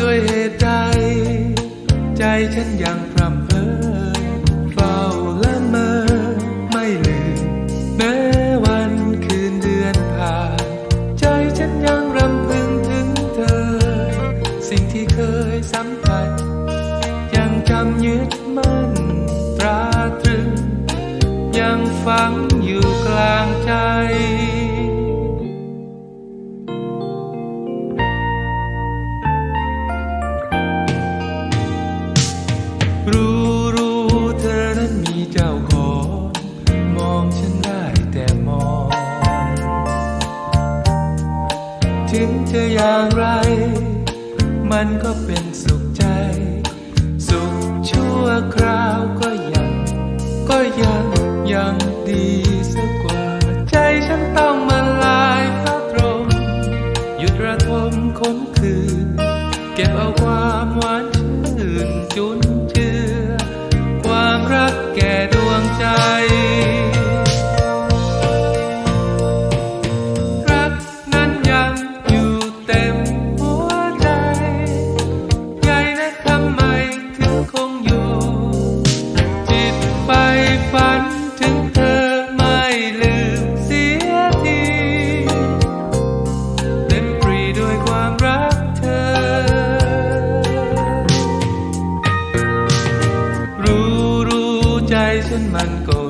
ด้วยเหตุใด ใจฉันยังพร่ำเพ้อเฝ้าละเมอไม่ลืมแม้วันคืนเดือนผ่าน ใจฉันยังรำพึงถึงเธอ สิ่งที่เคยสัมผัส ยังจำยึดมั่นตราตรึง ยังฟังอยู่ อย่างไร มันก็เป็นสุขใจ สุขชั่วคราวก็ยัง ก็ยังยังดีสักกว่า ใจฉันต้องมาลายพระตรงหยุดระทมคมคืน เก็บเอาไว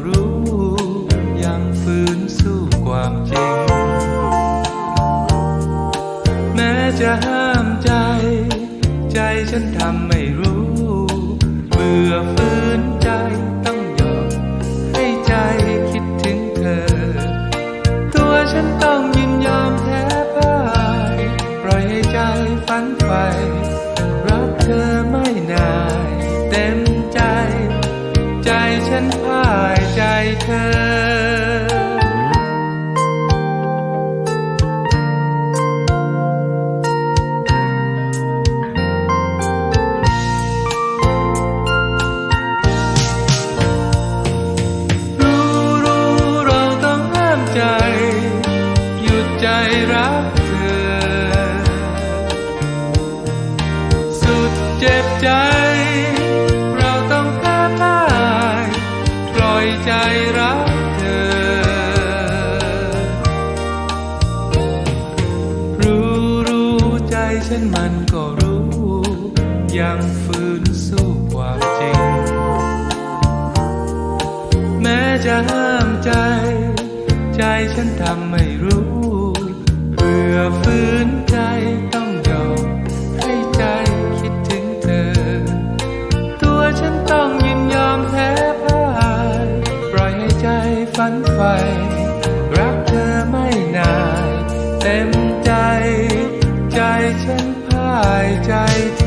รู้ยังฝืนสู้ความจริง แม้จะห้ามใจ ใจฉันทำไม่รู้เบื่อฝืนใจต้องยอมให้ใจคิดถึงเธอ ตัวฉันต้องยินยอมแพ้พ่าย ปล่อยให้ใจฝันไปรักเธอาย อยใจรักเธอ รู้รู้ใจฉันมันก็รู้ ยังฝืนสู้ความจริง แม้จะห้ามใจ ใจฉันทำไม่รู้เพื่อฝืน นไฟ รักเธอไม่นายเต็มใจ ใจฉันพ่ายใจเธ